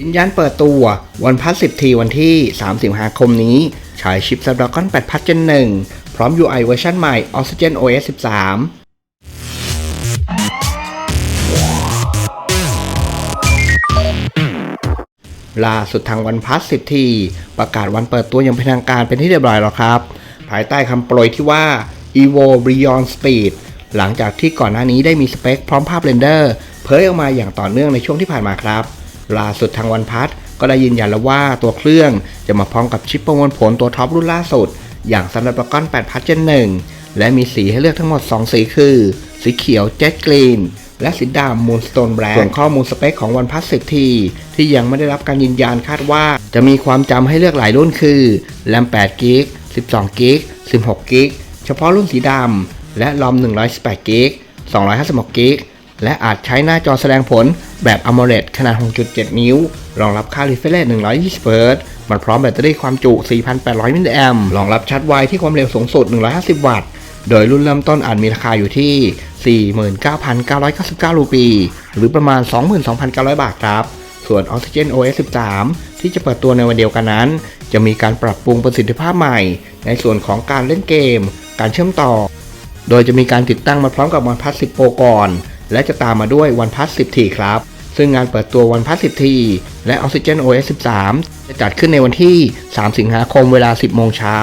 ยืนยันเปิดตัววันพัส10ทีวันที่ 3 สิงหาคมนี้ใช้ชิป Snapdragon 8พัท Gen 1พร้อม UI เวอร์ชันใหม่ Oxygen OS 13ล่าสุดทางวันพัส10ทีประกาศวันเปิดตัวอย่างเป็นทางการเป็นที่เรียบร้อยแล้วครับ ภายใต้คำโปรยที่ว่า evo beyond speed หลังจากที่ก่อนหน้านี้ได้มีสเปคพร้อมภาพเรนเดอร์ เผยออกมาอย่างต่อเนื่องในช่วงที่ผ่านมาครับ ล่าสุดทางวันพัสก็ได้ยืนยันแล้วว่าตัวเครื่องจะมาพร้อมกับชิปประมวลผลตัวท็อปรุ่นล่าสุด อย่าง Snapdragon 8พัท Gen 1 และมีสีให้เลือกทั้งหมด 2 สีคือ สีเขียว Jet Green และสีดำ Moonstone Black ส่วนข้อมูลสเปคของ OnePlus 10T ที่ยังไม่ได้รับการยืนยันคาดว่า จะมีความจำให้เลือกหลายรุ่นคือ RAM 8 g b 12 g b 16 g b เฉพาะรุ่นสีดำและรอม118 g b 256 g b และอาจใช้หน้าจอแสดงผลแบบ AMOLED ขนาด 6.7 นิ้ว รองรับค่า refresh rate 120 Hz มันพร้อมแบตเตอรี่ความจุ 4,800 มิลลิแอมรองรับชาร์จไวที่ความเร็วสูงสุด 150 วัตต์ โดยรุ่นเริ่มต้นอาจมีราคาอยู่ที่ 49,999 รูปี หรือประมาณ 22,900 บาทครับ ส่วน Oxygen OS 13 ที่จะเปิดตัวในวันเดียวกันนั้น จะมีการปรับปรุงประสิทธิภาพใหม่ ในส่วนของการเล่นเกม การเชื่อมต่อ โดยจะมีการติดตั้งมาพร้อมกับ OnePlus 10 Pro ก่อน และจะตามมาด้วย OnePlus 10T ครับ ซึ่งงานเปิดตัว OnePlus 10T และ Oxygen OS 13 จะจัดขึ้นในวันที่ 3 สิงหาคมเวลา 10 โมงเช้า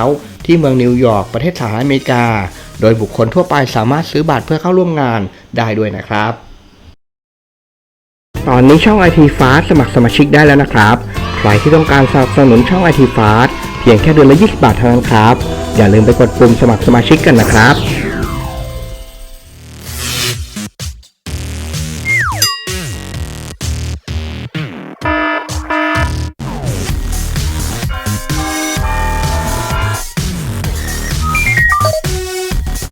ที่เมืองนิวยอร์กประเทศสหรัฐอเมริกา โดยบุคคลทั่วไปสามารถซื้อบัตรเพื่อเข้าร่วมงานได้ด้วยนะครับ ตอนนี้ช่อง IT Fast สมัครสมาชิกได้แล้วนะครับ ใครที่ต้องการสนับสนุนช่อง IT Fast เพียงแค่เดือนละ 20 บาทเท่านั้นครับ อย่าลืมไปกดปุ่มสมัครสมาชิกกันนะครับ